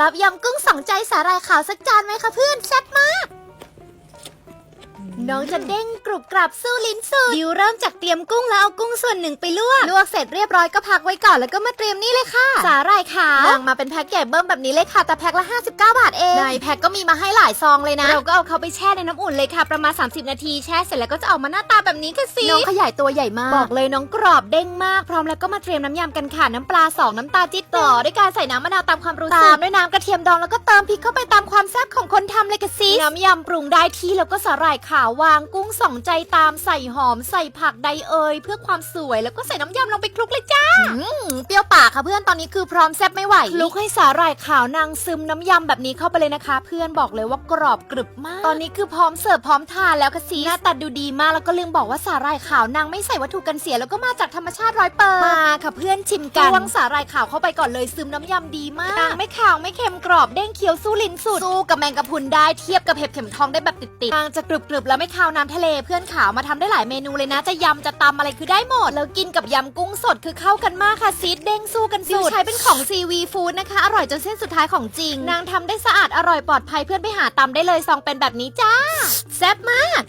รับยำกุ้งสองใจสาหร่ายขาวสักจานไหมคะเพื่อนแซ่บมาก น้องจะเด้งกรุบกรับสู้ลิ้นสุดดิวเริ่มจากเตรียมกุ้งแล้วเอากุ้งส่วนหนึ่งไปลวกลวกเสร็จเรียบร้อยก็พักไว้ก่อนแล้วก็มาเตรียมนี่เลยค่ะ สาหร่ายขาววางมาเป็นแพ็คใหญ่เบิ้มแบบนี้เลยค่ะแต่แพ็คละ 59 บาทเองในแพ็คก็มีมาให้หลายซองเลยนะ เราก็เอาเขาไปแช่ในน้ำอุ่นเลยค่ะ ประมาณ 30 นาทีแช่เสร็จแล้วก็จะออกมาหน้าตาแบบนี้ค่ะสิน้องขยายตัวใหญ่มากบอกเลยน้องกรอบเด้งมากพร้อมแล้วก็มาเตรียมน้ำยำกันค่ะน้ำปลาสองน้ำตาลจิ๊ดต่อด้วยการใส่น้ำมะนาวตามความรู้สึกตามด้วยน้ำกระเทียมดองแล้วก็เติมพริกเข้าไปตามความแซ่บของคนทำเลยค่ะสิน้ำยำปรุงได้ที่แล้วก็สาหร่ายขาววางกุ้งสองใจตามใส่หอมใส่ผักใดเอ่ยเพื่อความสวยแล้วก็ใส่น้ำยำลงไปคลุกเลยจ้า ปรี้ยวปากค่ะเพื่อนตอนนี้คือพร้อมแซ่บไม่ไหวคลุกให้สาหร่ายขาวนางซึมน้ำยำแบบนี้เข้าไปเลยนะคะ เพื่อนบอกเลยว่ากรอบกรึบมาก ตอนนี้คือพร้อมเสิร์ฟพร้อมทานแล้วค่ะซีหน้าตาดูดีมากแล้วก็ลืมบอกว่าสาหร่ายขาวนางไม่ใส่วัตถุกันเสียแล้วก็มาจากธรรมชาติร้อยเปอร์มาค่ะเพื่อนชิมกันวางสาหร่ายขาวเข้าไปก่อนเลยซึมน้ำยำดีมากนางไม่ขาวไม่เค็มกรอบเด้งเคี้ยวสู้ลิ้นสุดสู้กับแมงกะพรุนได้เทียบกับเห็บเข็มทองได้แบบติดๆนางจะกรึบกรึบๆแล้วไม่คาวน้ำทะเลเพื่อนขาวมาทำได้หลายเมนูเลยนะ จะยำจะตำอะไรคือได้หมด แล้วกินกับยำกุ้งสดคือเข้ากันมากค่ะซีดเด้งสู้กันสุดใช้เป็นของซีวีฟู้ดนะคะ อร่อยจนเส้นสุดท้ายของจริง นางทำได้สะอาดอร่อยปลอดภัยเพื่อนไปหาตำได้เลยซองเป็นแบบนี้จ้าแซ่บมาก